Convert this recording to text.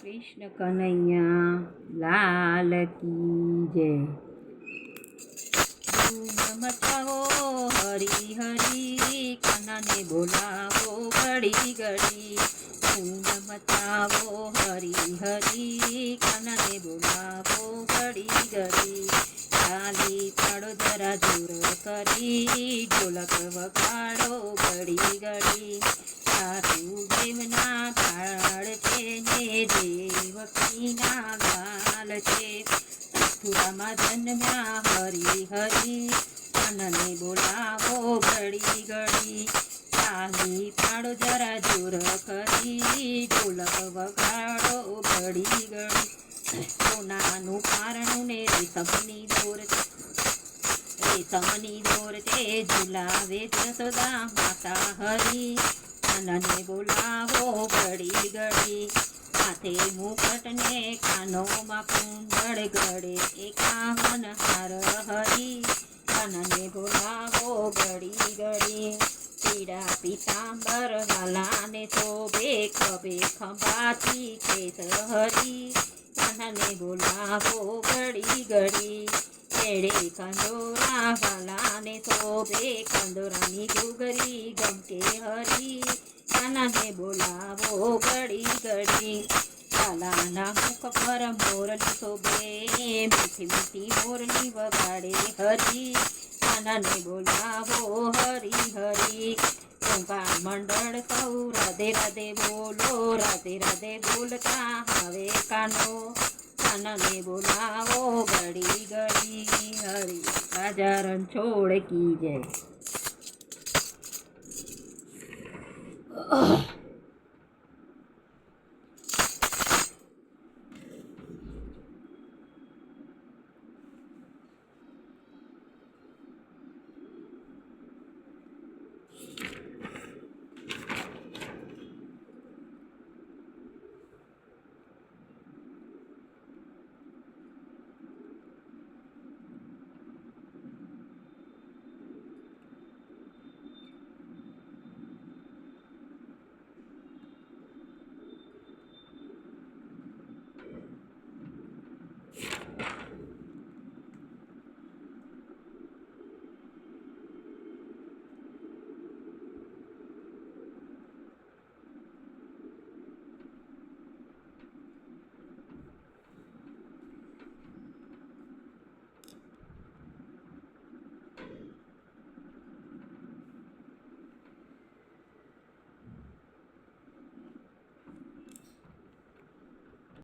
કૃષ્ણ કનૈયા લાલ કી જય ધૂમ મચાવો હરી હરી કાનાને બોલાવો ઘડી ઘડી ધૂમ મચાવો હરી હરી કાનાને બોલાવો ઘડી ઘડી ચાલી પાડો જરા જોર કરી ઢોલક વગાડો ઘડી ઘડી સારું દેવના દેવકીના ગાલ છે. મથુરામાં જન્મ્યા હરી હરી મનને બોલાવો ઘડી ઘડી. ચાલી પાડો જરા જોર કરી ઢોલક વગાડો ઘડી ઘડી. સોનાનું કારણું ને રેશમની દોર રેશમની દોર તે ઝુલાવે જસોદા માતા હરી. મનને બોલાવો ઘડી ઘડી. માથે મુકટને કાનોમાં કુંડળ ગળે એકાવન હાર હરી. કાનને બોલાવો ઘડી ઘડી પીડા પીતાંબર વાલાને બે ખભે ખંભાતી ખેત હરી. કાનને બોલાવો ઘડી ઘડી એડે કંદોરા વાલાને થોભે કંદોરાની ઘૂઘરી ગમકે હરી કાનાને બોલાવો ઘડી ઘડી કાલાના મુખ પર મોરલી શોભે મીઠી મીઠી મોરલી વગાડે હરી કાનાને બોલાવો હરી હરી ઓંકાર મંડળ સૌ રાધે રાધે બોલો રાધે રાધે બોલતા હવે કાનો કાનાને બોલાવો ઘડી ઘડી હરી રાજા રણછોડ કી જય